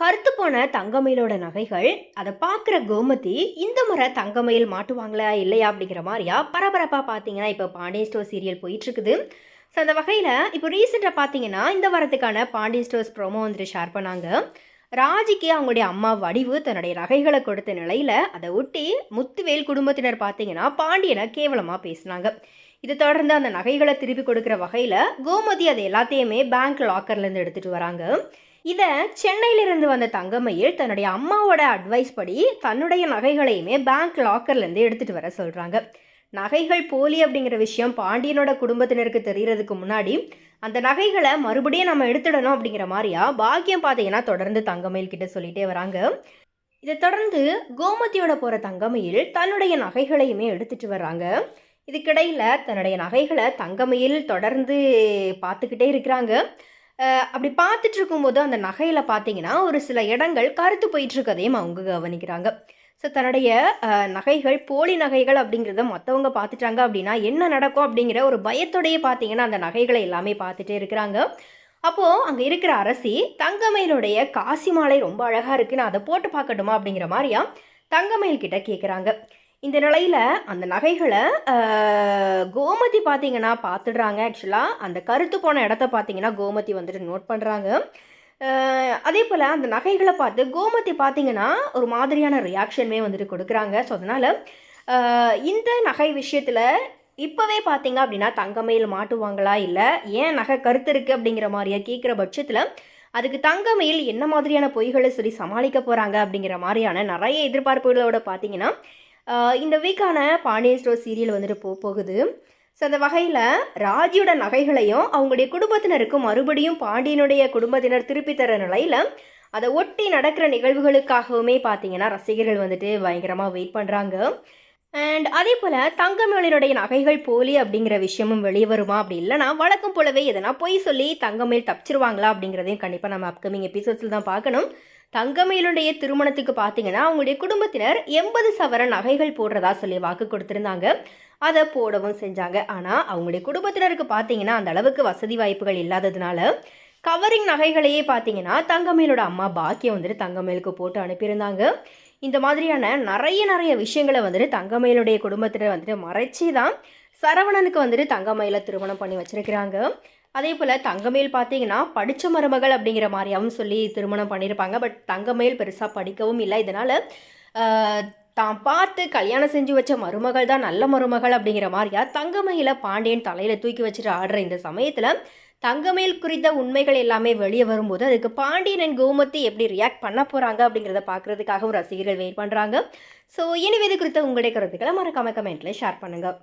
கருத்து போன தங்கமயிலோட நகைகள் அதை பார்க்குற கோமதி இந்த முறை தங்கமயில் மாட்டுவாங்களா இல்லையா அப்படிங்கிற மாதிரியா பரபரப்பாக பார்த்தீங்கன்னா இப்போ பாண்டியன் ஸ்டோர் சீரியல் போயிட்டுருக்குது. ஸோ அந்த வகையில் இப்போ ரீசெண்டாக பார்த்தீங்கன்னா இந்த வாரத்துக்கான பாண்டியன் ஸ்டோர்ஸ் ப்ரோமோ வந்துட்டு ஷேர் பண்ணாங்க. ராஜிக்கு அவங்களுடைய அம்மா வடிவு தன்னுடைய நகைகளை கொடுத்த நிலையில் அதை ஒட்டி முத்துவேல் குடும்பத்தினர் பார்த்தீங்கன்னா பாண்டியனை கேவலமாக பேசினாங்க. இதை தொடர்ந்து அந்த நகைகளை திருப்பி கொடுக்குற வகையில் கோமதி அதை எல்லாத்தையுமே பேங்க் லாக்கர்லேருந்து எடுத்துகிட்டு வராங்க. இதை சென்னையிலிருந்து வந்த தங்கமயில் தன்னுடைய அம்மாவோட அட்வைஸ் படி தன்னுடைய நகைகளையுமே பேங்க் லாக்கர்லேருந்து எடுத்துகிட்டு வர சொல்கிறாங்க நகைகள் போலி அப்படிங்கிற விஷயம் பாண்டியனோட குடும்பத்தினருக்கு தெரியறதுக்கு முன்னாடி அந்த நகைகளை மறுபடியும் நம்ம எடுத்துடணும் அப்படிங்கிற மாதிரியா பாக்கியம் பார்த்தீங்கன்னா தொடர்ந்து தங்கமயில் கிட்ட சொல்லிட்டே வராங்க. இதை தொடர்ந்து கோமதியோட போகிற தங்கமயில் தன்னுடைய நகைகளையுமே எடுத்துட்டு வர்றாங்க. இதுக்கிடையில் தன்னுடைய நகைகளை தங்கமயில் தொடர்ந்து பார்த்துக்கிட்டே இருக்கிறாங்க. அப்படி பார்த்துட்டு இருக்கும்போது அந்த நகையில் பார்த்தீங்கன்னா ஒரு சில இடங்கள் கருத்து போயிட்டுருக்கதையும் அவங்க கவனிக்கிறாங்க. ஸோ தன்னுடைய நகைகள் போலி நகைகள் அப்படிங்கிறத மற்றவங்க பார்த்துட்டாங்க அப்படின்னா என்ன நடக்கும் அப்படிங்கிற ஒரு பயத்தோடையே பார்த்தீங்கன்னா அந்த நகைகளை எல்லாமே பார்த்துட்டே இருக்கிறாங்க. அப்போது அங்கே இருக்கிற அரசி தங்கமயிலுடைய காசி மாலை ரொம்ப அழகாக இருக்குது நான் அதை போட்டு பார்க்கட்டுமா அப்படிங்கிற மாதிரியா தங்கமயில் கிட்ட கேட்குறாங்க இந்த நிலையில் அந்த நகைகளை கோமதி பார்த்தீங்கன்னா பார்த்துடுறாங்க ஆக்சுவலாக அந்த கருத்து போன இடத்த பார்த்தீங்கன்னா கோமதி வந்துட்டு நோட் பண்ணுறாங்க அதே போல் அந்த நகைகளை பார்த்து கோமதி பார்த்தீங்கன்னா ஒரு மாதிரியான ரியாக்ஷனுமே வந்துட்டு கொடுக்குறாங்க. ஸோ அதனால் இந்த நகை விஷயத்தில் இப்போவே பார்த்தீங்க அப்படின்னா தங்கமையில் மாட்டுவாங்களா? இல்லை ஏன் நகை கருத்து இருக்குது அப்படிங்கிற மாதிரியா கேட்குற பட்சத்தில் அதுக்கு தங்கமையில் என்ன மாதிரியான பொய்களை சரி சமாளிக்க போகிறாங்க அப்படிங்கிற மாதிரியான நிறைய எதிர்பார்ப்புகளோட பார்த்தீங்கன்னா இந்த வீக்கான பாண்டியன் ஸ்டோர் சீரியல் வந்துட்டு போக போகுது. ஸோ அந்த வகையில் ராஜியோட நகைகளையும் அவங்களுடைய குடும்பத்தினருக்கு மறுபடியும் பாண்டியனுடைய குடும்பத்தினர் திருப்பி தர நிலையில் அதை ஒட்டி நடக்கிற நிகழ்வுகளுக்காகவுமே பார்த்தீங்கன்னா ரசிகர்கள் வந்துட்டு பயங்கரமாக வெயிட் பண்ணுறாங்க அண்ட் அதே போல் தங்கமேலினுடைய நகைகள் போலி அப்படிங்கிற விஷயமும் வெளியே வருமா அப்படி இல்லைனா வழக்கம் போலவே எதனா பொய் சொல்லி தங்கமேல் தப்பிச்சிருவாங்களா அப்படிங்கிறதையும் கண்டிப்பாக நம்ம அப்கமிங் எபிசோட்ஸில் தான் பார்க்கணும். தங்கமயிலுடைய திருமணத்துக்கு பார்த்தீங்கன்னா அவங்களுடைய குடும்பத்தினர் எண்பது சவர நகைகள் போடுறதா சொல்லி வாக்கு கொடுத்துருந்தாங்க. அதை போடவும் செஞ்சாங்க. ஆனால் அவங்களுடைய குடும்பத்தினருக்கு பார்த்தீங்கன்னா அந்த அளவுக்கு வசதி வாய்ப்புகள் இல்லாததுனால கவரிங் நகைகளையே பார்த்தீங்கன்னா தங்கமயிலோட அம்மா பாக்கியம் வந்துட்டு தங்கமயிலுக்கு போட்டு அனுப்பியிருந்தாங்க. இந்த மாதிரியான நிறைய நிறைய விஷயங்களை வந்துட்டு தங்கமயிலுடைய குடும்பத்தினர் வந்துட்டு மறைச்சி தான் சரவணனுக்கு வந்துட்டு தங்கமயில திருமணம் பண்ணி வச்சிருக்கிறாங்க. அதே போல் தங்கமேல் பார்த்தீங்கன்னா படித்த மருமகள் அப்படிங்கிற மாதிரியாவும் சொல்லி திருமணம் பண்ணியிருப்பாங்க பட் தங்கமேல் பெருசாக படிக்கவும் இல்லை. இதனால் தான் பார்த்து கல்யாணம் செஞ்சு வச்ச மருமகள் தான் நல்ல மருமகள் அப்படிங்கிற மாதிரியா தங்கமயில பாண்டியன் தலையில் தூக்கி வச்சுட்டு ஆடுற இந்த சமயத்தில் தங்கமேல் குறித்த உண்மைகள் எல்லாமே வெளியே வரும்போது அதுக்கு பாண்டியன் கோமத்தி எப்படி ரியாக்ட் பண்ண போகிறாங்க அப்படிங்கிறத பார்க்குறதுக்காகவும் ரசிகர்கள் வெயிட் பண்ணுறாங்க ஸோ இனி இது குறித்த உங்களுடைய கருத்துக்களை மறக்காம கமெண்ட்டில் ஷேர் பண்ணுங்கள்